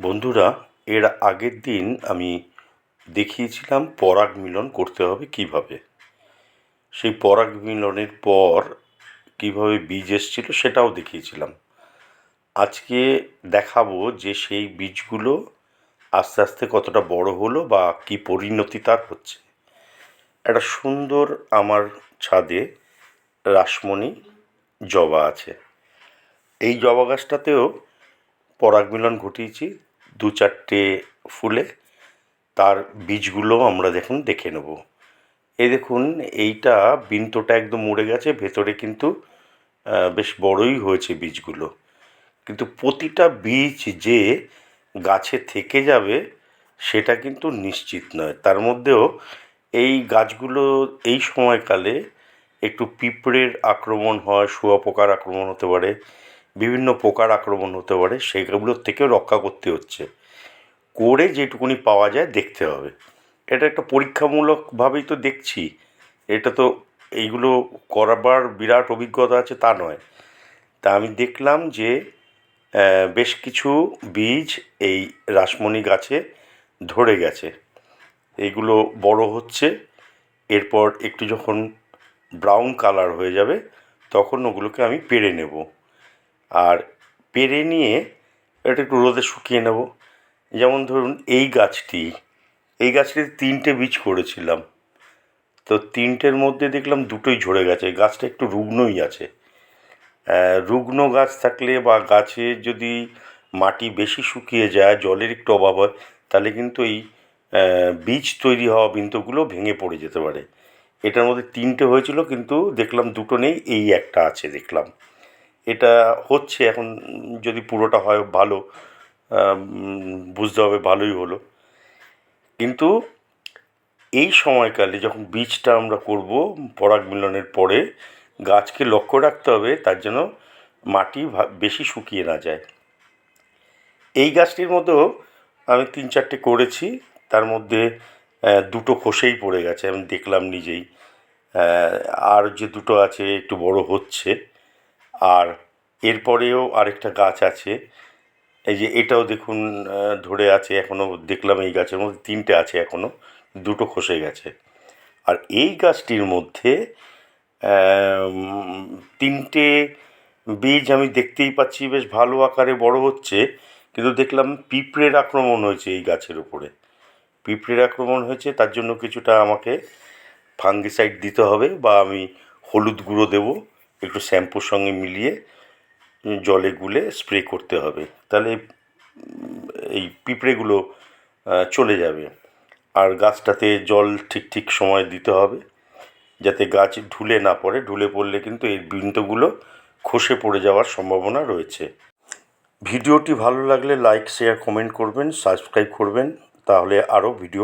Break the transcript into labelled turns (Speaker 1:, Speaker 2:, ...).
Speaker 1: বন্ধুরা, এর আগের দিন আমি দেখিয়েছিলাম পরাগ মিলন করতে হবে কীভাবে। সেই পরাগ মিলনের পর কীভাবে বীজ এসেছিল সেটাও দেখিয়েছিলাম। আজকে দেখাবো যে সেই বীজগুলো আস্তে আস্তে কতটা বড় হলো বা কী পরিণতি তার হচ্ছে। একটা সুন্দর আমার ছাদে রাসমণি জবা আছে। এই জবা গাছটাতেও পরাগ মিলন ঘটিয়েছি, দু চারটে ফুলে। তার বীজগুলো আমরা দেখুন, দেখে নেব। এই দেখুন, এইটা বিন্তটা একদম মরে গেছে, ভেতরে কিন্তু বেশ বড়ই হয়েছে বীজগুলো। কিন্তু প্রতিটা বীজ যে গাছে থেকে যাবে, সেটা কিন্তু নিশ্চিত নয়। তার মধ্যেও এই গাছগুলো এই সময়কালে একটু পিঁপড়ের আক্রমণ হয়, শুঁয়োপোকার আক্রমণ হতে পারে বিভিন্ন পোকার আক্রমণ হতে পারে সেগুলোর থেকেও রক্ষা করতে হচ্ছে। করে যেটুকুনি পাওয়া যায় দেখতে হবে। এটা একটা পরীক্ষামূলকভাবেই তো দেখছি। এটা তো এইগুলো করবার বিরাট অভিজ্ঞতা আছে তা নয়। তা আমি দেখলাম যে বেশ কিছু বীজ এই রাসমণি গাছে ধরে গেছে। এইগুলো বড় হচ্ছে, এরপর একটু যখন ব্রাউন কালার হয়ে যাবে, তখন ওগুলোকে আমি পেড়ে নেব। আর পেড়ে নিয়ে এটা একটু রোদে শুকিয়ে নেব। যেমন ধরুন এই গাছটি, এই গাছটিতে তিনটে বীজ করেছিলাম। তো তিনটের মধ্যে দেখলাম দুটোই ঝরে গেছে গাছটা একটু রুগ্নই আছে। রুগ্ন গাছ থাকলে বা গাছে যদি মাটি বেশি শুকিয়ে যায়, জলের একটু অভাব হয়, তাহলে কিন্তু এই বীজ তৈরি হওয়া বিন্দুগুলো ভেঙে পড়ে যেতে পারে। এটার মধ্যে তিনটে হয়েছিল, কিন্তু দেখলাম দুটো নেই, এই একটা আছে দেখলাম। এটা হচ্ছে এখন যদি পুরোটা হয় ভালো বুঝতে হবে ভালোই হলো। কিন্তু এই সময়কালে যখন বীজটা আমরা করব পরাগ মিলনের পরে, গাছকে লক্ষ্য রাখতে হবে তার জন্য মাটি বেশি শুকিয়ে না যায়। এই গাছটির মধ্যেও আমি তিন চারটে করেছি, তার মধ্যে দুটো খসেই পড়ে গেছে, আমি দেখলাম নিজেই। আর যে দুটো আছে একটু বড় হচ্ছে। আর এরপরেও আরেকটা গাছ আছে। এই যে এটাও দেখুন ধরে আছে এখনও দেখলাম এই গাছের মধ্যে তিনটে আছে এখনও দুটো খসে গেছে। আর এই গাছটির মধ্যে তিনটে বীজ আমি দেখতেই পাচ্ছি বেশ ভালো আকারে বড় হচ্ছে, কিন্তু দেখলাম পিঁপড়ের আক্রমণ হয়েছে এই গাছের উপরে। পিঁপড়ের আক্রমণ হয়েছে, তার জন্য কিছুটা আমাকে ফাঙ্গিসাইড দিতে হবে বা আমি হলুদ গুঁড়ো দেবো। একটু শ্যাম্পুর সঙ্গে মিলিয়ে জলে গুলে স্প্রে করতে হবে। তাহলে এই পিঁপড়েগুলো চলে যাবে। আর গাছটাতে জল ঠিক ঠিক সময় দিতে হবে যাতে গাছ ঢুলে না পড়ে। ঢুলে পড়লে কিন্তু এই বিন্দুগুলো খসে পড়ে যাওয়ার সম্ভাবনা রয়েছে। ভিডিওটি ভালো লাগলে লাইক, শেয়ার, কমেন্ট করবেন, সাবস্ক্রাইব করবেন। তাহলে আরও ভিডিও